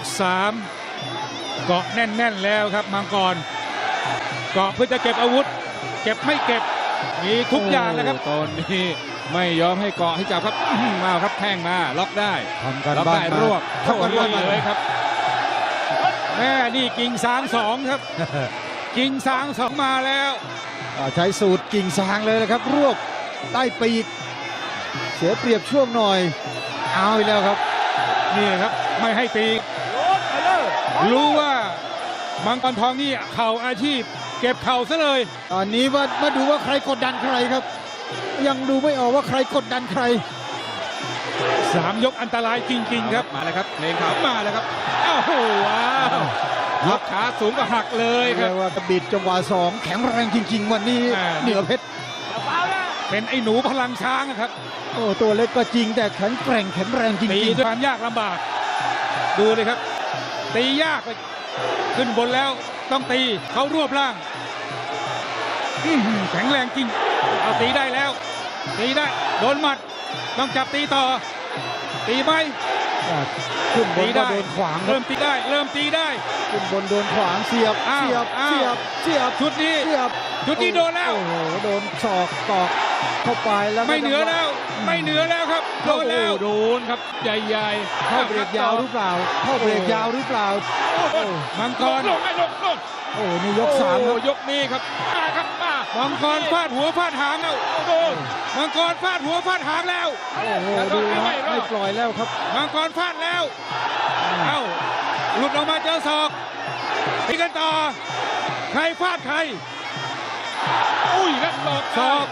กสามเกาะแน่นๆแล้วครับมังกร เกาะเพื่อจะเก็บอาวุธ เก็บไม่เก็บมีทุกอย่างนะครับโตอนนี้ไม่ยอมให้เกาะให้จับครับอื้อหือมาครับแข้งมาล็อกได้ทำกันล็อกบ้านได้มารวบทำกันบ้านโอ้มาโหเลยครับแม่นี่กิ่งสางสองครับ กิ่งสางสองมาแล้วอ่าใช้สูตรกิ่งซางเลยนะครับ รวบใต้ปีกเสียเปรียบช่วงหน่อย เอาอีกแล้วครับ นี่ครับไม่ให้ตี รู้ว่ามังกรทองนี่เข่าอาชีพ เก็บเข่าซะเลยตอนนี้ว่ามาดูว่าใครกดดันใครครับ ยังดูไม่ออกว่าใครกดดันใครสามยกอันตรายจริง ๆ ครับมาแล้วครับเพลงขาวมาแล้วครับอ้าวโหว้าวยกขาสูงก็หักเลยคเรีรัยบกว่ากระบิดจังหวะสองแข็งแรงจริง ๆ วันนี้อ่าเหนือเพชรเป็นไอ้หนูพลังช้างอะครับ โอ้ตัวเล็กก็จริงแต่แข็งแกร่งแข็งแรงจตีริงด้วยความยากลำบาก ดูเลยครับ ตียากเลยขึ้นบนแล้วต้องตีเขารวบล่างแข็งแรงจริง เอาตีได้แล้ว ตีได้ โดนหมัด ต้องจับตีต่อ ตีไหม ขึ้นบนตีก็ได้โดนขวางครัเริ่บมตีได้ เริ่มตีได้ ขึ้นบนโดนขวางเสียบอ้าวเสียบอ้าวเสียบเสียบชุดนี้เสียบชุดนี้โดนแล้วโอ้โหโดนศอกตอกเข้าไปแล้วไม่เหนือแล้ว ไม่เหนือแล้วครับโดนแล้วโอ้โหโดนครับใหญ่ๆเข้าเบรกยาวหรือเปล่าเข้าเบรกยาวหรือเปล่ามังกลรงลงไม่ลงลงโอ้นี่ยกสามคโอ้รับยกนี้ครับมาครับมา มังกรฟาดหัวฟาดหางแล้วโดนมังกรฟาดหัวฟาดหางแล้ว โอ้โหดูนะไม่ปล่อยแล้วครับ มังกรฟาดแล้ว เอ้า หลุดออกมาเจอศอกตีกันต่อ ใครฟาดใคร อุ้ยครับศอกศอก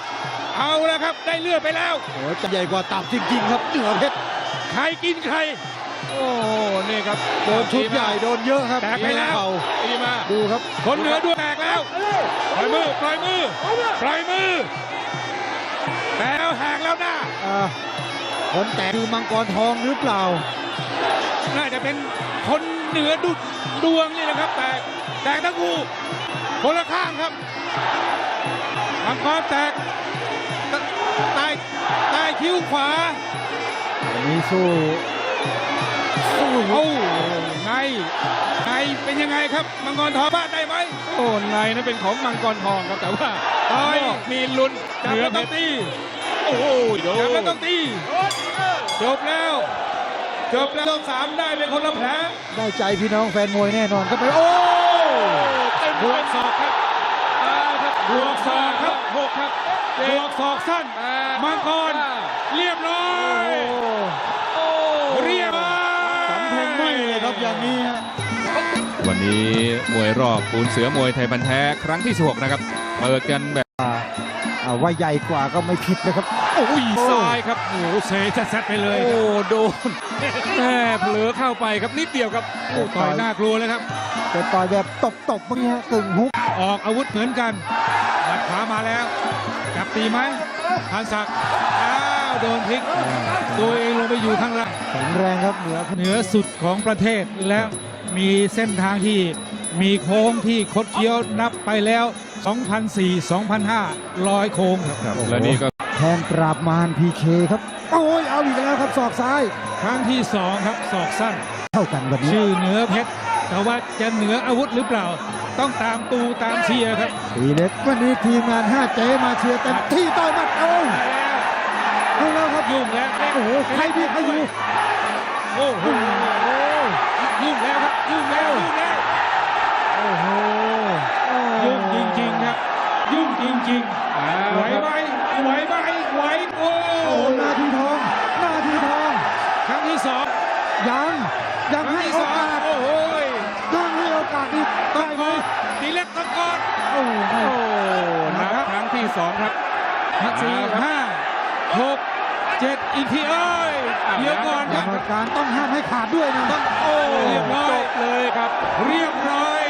เอาแล้วครับ ได้เลือดไปแล้ว โอ้โหจะใหญ่กว่าตับจริงๆครับเหนือเพชร ใครกินใคร โอ้นี่ครับโดนชุดใหญ่โดนเยอะครับแตกไปแล้วเข่าดีมาดูครับ คนเหนือดวงแตกแล้วปล่อยมือปล่อยมือปล่อยมือแล้วแหกแล้วหน้าอ่าคนแตกคือมังกรทองหรือเปล่า น่าจะเป็นคนเหนือดุดวงนี่แหละครับ แตกแตกทั้งคู่คนละข้างครับมังกรแตกตใต้ใต้คิ้วขวาอันนี้สู้สู้ โอ้ไงไงเป็นยังไงครับ มังกรทองบ้านได้ไหมโอ้ในนั้นเป็นของมังกรทองครับแต่ว่าต่อยนอกมีลุ้นจับแล้วต้องตีโอ้โหโดจับแล้วนต้องตีจบแล้วจบแล้วสามได้เป็นคนละแผลได้ใจพี่น้องแฟนมวยแน่นอนครับไปโอ้เต็มบวกศอกครับเอาครับบวกศอกครับหกครับบวกศอกสั้นแปดมังกรเรียบร้อโอ้ยเรียบ ยครับอย่างนี้ฮะวันนี้มวยรอบปูนเสือมวยไทยพันธ์แท้ครั้งที่16นะครับเปิดกันแบบอ่าว่าใหญ่กว่าก็ไม่ผิดนะครับโอ้ยซ้ายครับโอ้โหเซซัดๆไปเลย โอ้ครับโดนแม่เผลอเข้าไปครับนิดเดียวครับโอ้ต่อยน่ากลัวเลยครับแต่ต่อยแบบตบๆบ้างฮะกึ่งฮุกออกอาวุธเหมือนกันหมัดขวามาแล้วจับตีไหมพันศักดิ์อ้าวโดนพลิก ตัวเองลงไปอยู่ข้างล่างแข็งแรงครับเหนือเหนือสุดของประเทศและมีเส้นทางที่มีโค้งที่คดเคี้ยวนับไปแล้ว 2004 2005ร้อยโค้งครับและนี่ก็แทนปราบมารพีเคครับ โอ้ยเอาอีกแล้วครับศอกซ้าย ครั้งที่สองครับศอกสั้น เท่ากันวันนี้ชื่อเหนือเพชรแต่ว่าจะเหนืออาวุธหรือเปล่า ต้องตามตูตามเชียร์ครับตีเล็กวันนี้ทีมงาน 5 เจมาเชียร์เต็มที่ต่อยหมัดเอาเอาแล้วครับยุ่งแล้วโอ้โหใครดีใครอยู่โอ้โหยุ่งแล้วครับยุ่งแล้วยุ่งแล้วโอ้โหยุ่งจริงๆครับ ยุ่งจริงๆไหวไหมไหวไหมไหวโอ้โอ้โหนาทีทองหนาทีทอง ครั้งที่สองยังยังครั้งให้ที่โอสองกาสโอ้โหยังให้โอกาสอีกต้ได้องไหกมอดตีเล็กต้องกอดโอ้โหโอ้นับครั้งที่2ครับห้าสี่ห้า หกเจ็ดอีกทีเอ้ยอะเดี๋ยวก่อนกครรับรมการต้องห้ามให้ขาดด้วยนะต้องโอ้เรียบร้อจยบเลยครับ เรียบร้อย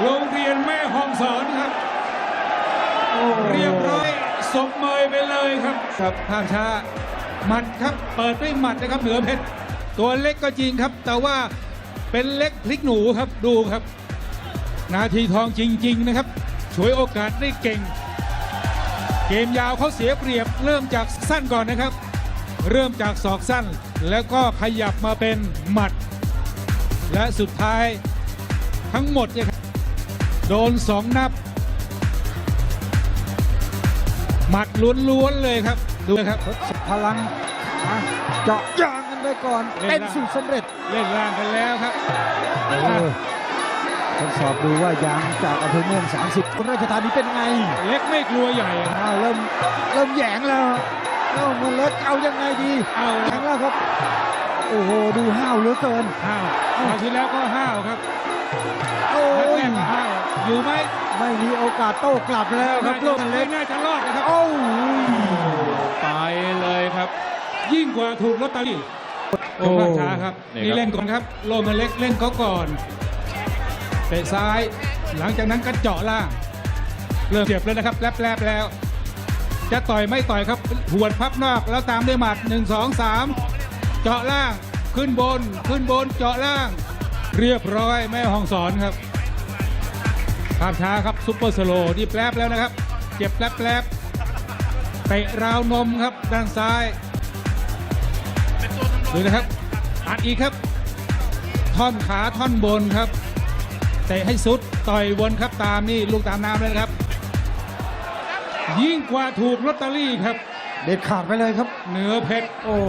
โรงเรียนแม่ห้องสอนครับเรียบร้อยสมเมยไปเลยครับครับภาพช้าหมัดครับ เปิดด้วยหมัดนะครับเหนือเพชรตัวเล็กก็จริงครับ แต่ว่าเป็นเล็กพลิกหนูครับดูครับ นาทีทองจริง ๆ นะครับฉวยโอกาสได้เก่ง เกมยาวเขาเสียเปรียบเริ่มจากสั้นก่อนนะครับ เริ่มจากศอกสั้นแล้วก็ขยับมาเป็นหมัด และสุดท้ายทั้งหมดเนี่ยครับโดนสองนับ หมัดล้วนๆเลยครับ ดูนะครับทดสอบพลังขาเจาะยางกันไปก่อนเล่เป็นนละสูตรสำเร็จเล่นล่างกันแล้วครับเออทดสอบดูว่ายางจากอำเภอม่วง30คนราชธานีเป็นไง เล็กไม่กลัวใหญ่ครับอ้าวเริ่มเริ่มแหยงแล้วเอ้ามันเล็กเอายังไงดีเอาแหยงแล้วครับ โอ้โหดูห้าวเหลือเกินห้าวคราวที่แล้วก็ห้าวครับโอ้นัดยแรกก็ห้าวอยู่ไหมไม่มีโอกาสโต้กลับแล้วครับโลกไม่เล็กน่าจะรอดนะครับโอ้ยไปเลยครับ ยิ่งกว่าถูกลอตเตอรี่โอ้ภาพช้าครับนี่นี่ครับเล่นก่อนครับ โลมันเล็กเล่นเขาก่อนเตะซ้าย หลังจากนั้นก็เจาะล่าง เริ่มเจ็บแล้วนะครับแลบแลบแล้ว จะต่อยไม่ต่อยครับหวนพับนอกแล้วตามด้วยหมัด1 2 3 เจาะล่างขึ้นบน ขึ้นบนเจาะล่าง เรียบร้อยแม่ห้องสอนครับภาพช้าครับซุปเปอร์สโลว์ที่แปลบแล้วนะครับ เจ็บแปลบแปลบเตะราวนมครับด้านซ้ายดูนะครับอัดอีกครับ ท่อนขาท่อนบนครับ เตะให้สุด ต่อยวนครับตามนี่ลูกตามน้ำเลยนะครับ ยิ่งกว่าถูกลอตเตอรี่ครับ เด็ดขาดไปเลยครับ เหนือเพชร โอ้โห